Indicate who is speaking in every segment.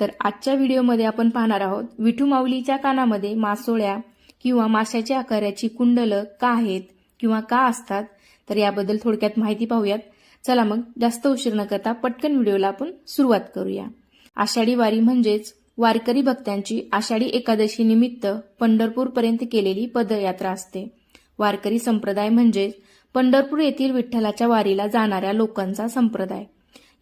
Speaker 1: तर आजच्या व्हिडिओमध्ये आपण पाहणार आहोत विठू माऊलीच्या कानामध्ये मासोळ्या किंवा माशाच्या आकाराची कुंडलं का आहेत किंवा का असतात तर याबद्दल थोडक्यात माहिती पाहूयात. चला मग जास्त उशीर न करता पटकन व्हिडिओला आपण सुरुवात करूया. आषाढी वारी म्हणजेच वारकरी भक्तांची आषाढी एकादशी निमित्त पंढरपूरपर्यंत केलेली पदयात्रा असते. वारकरी संप्रदाय म्हणजेच पंढरपूर येथील विठ्ठलाच्या वारीला जाणाऱ्या लोकांचा संप्रदाय.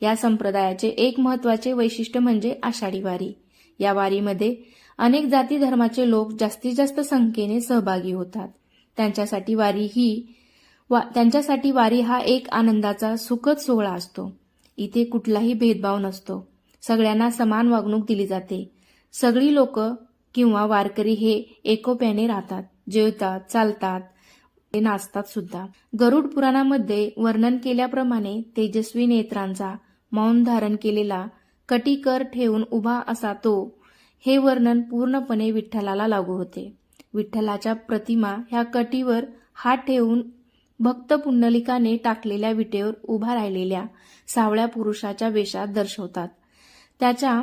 Speaker 1: या संप्रदायाचे एक महत्त्वाचे वैशिष्ट्य म्हणजे आषाढी वारी. या वारीमध्ये अनेक जाती धर्माचे लोक जास्तीत जास्त संख्येने सहभागी होतात. त्यांच्यासाठी वारी ही वा त्यांच्यासाठी वारी हा एक आनंदाचा सुखद सोहळा असतो. इथे कुठलाही भेदभाव नसतो. सगळ्यांना समान वागणूक दिली जाते. सगळी लोक किंवा वारकरी हे एकोप्याने राहतात जेवतात चालतात ते नाचतात सुद्धा. गरुड पुराणामध्ये वर्णन केल्याप्रमाणे तेजस्वी नेत्रांचा मौन धारण केलेला कटीकर ठेवून उभा असा तो हे वर्णन पूर्णपणे विठ्ठलाला लागू होते. विठ्ठलाच्या प्रतिमा ह्या कटीवर हात ठेवून भक्त पुंडलिकाने टाकलेल्या विटेवर उभा राहिलेल्या सावळ्या पुरुषाच्या वेशात दर्शवतात. त्याच्या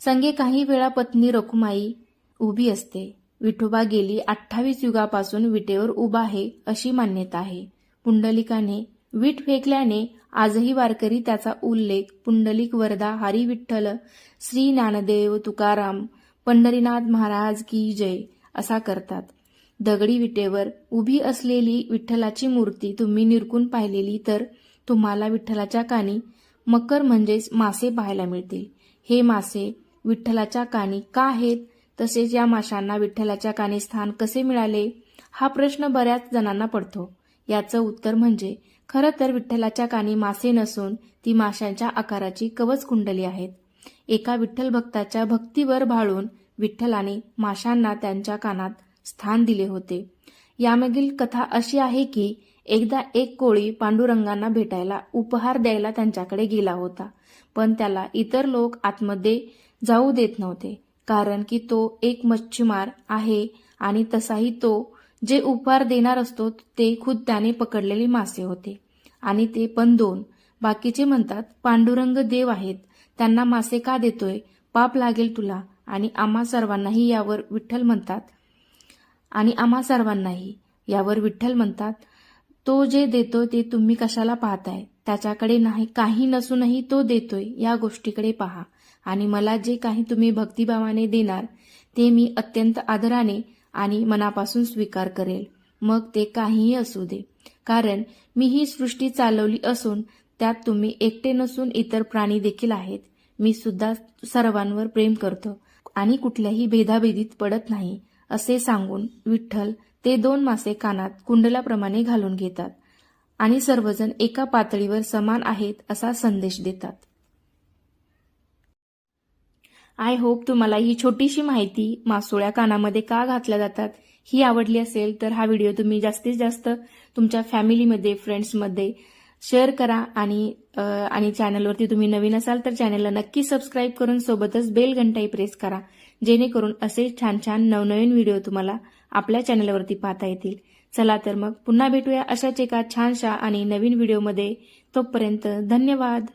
Speaker 1: संगे काही वेळा पत्नी रखुमाई उभी असते. विठोबा गेली अठ्ठावीस युगापासून विटेवर उभा आहे अशी मान्यता आहे. पुंडलिकाने वीट फेकल्याने आजही वारकरी त्याचा उल्लेख पुंडलिक वरदा हरी विठ्ठल श्री ज्ञानदेव तुकाराम पंढरीनाथ महाराज की जय असा करतात. दगडी विटेवर उभी असलेली विठ्ठलाची मूर्ती तुम्ही निरकून पाहिलेली तर तुम्हाला विठ्ठलाच्या कानी मकर म्हणजेच मासे पाहायला मिळतील. हे मासे विठ्ठलाच्या कानी का आहेत? तसेच या माशांना विठ्ठलाच्या कानी स्थान कसे मिळाले? हा प्रश्न बऱ्याच जणांना पडतो. याचं उत्तर म्हणजे खरं तर विठ्ठलाच्या कानी मासे नसून ती माशांच्या आकाराची कवच कुंडली आहेत. एका विठ्ठल भक्ताच्या भक्तीवर भाळून विठ्ठलाने माशांना त्यांच्या कानात स्थान दिले होते. यामागील कथा अशी आहे की एकदा एक कोळी पांडुरंगांना भेटायला उपहार द्यायला त्यांच्याकडे गेला होता पण त्याला इतर लोक आतमध्ये जाऊ देत नव्हते कारण की तो एक मच्छीमार आहे आणि तसाही तो जे उपहार देणार असतो ते खुद त्याने पकडलेले मासे होते. आणि ते पण दोन. बाकीचे म्हणतात पांडुरंग देव आहेत. त्यांना मासे का देतोय? पाप लागेल तुला. आणि आम्हा सर्वांनाही यावर विठ्ठल म्हणतात. आणि आम्हा सर्वांनाही यावर विठ्ठल म्हणतात तो जे देतो ते तुम्ही कशाला पाहताय? त्याच्याकडे नाही काही नसूनही तो देतोय या गोष्टीकडे पहा. आणि मला जे काही तुम्ही भक्तिभावाने देणार ते मी अत्यंत आदराने आणि मनापासून स्वीकार करेल. मग ते काहीही असू दे. कारण मी ही सृष्टी चालवली असून त्यात तुम्ही एकटे नसून इतर प्राणी देखील आहेत. मी सुद्धा सर्वांवर प्रेम करतो आणि कुठल्याही भेदाभेदीत पडत नाही असे सांगून विठ्ठल ते दोन मासे कानात कुंडलाप्रमाणे घालून घेतात आणि सर्वजण एका पातळीवर समान आहेत असा संदेश देतात. आय होप तुम्हाला ही छोटीशी माहिती मासोळ्या कानामध्ये का घातल्या जातात ही आवडली असेल तर हा व्हिडिओ तुम्ही जास्तीत जास्त तुमच्या फॅमिलीमध्ये फ्रेंड्समध्ये शेअर करा आणि आणि चॅनलवरती तुम्ही नवीन असाल तर चॅनलला नक्की सबस्क्राईब करून सोबतच बेल घंटाही प्रेस करा. जेणेकरून असे छान छान नवनवीन व्हिडिओ तुम्हाला आपल्या चॅनलवरती पाहता येतील. चला तर मग पुन्हा भेटूया अशाच एका छानशा आणि नवीन व्हिडिओमध्ये. तोपर्यंत धन्यवाद.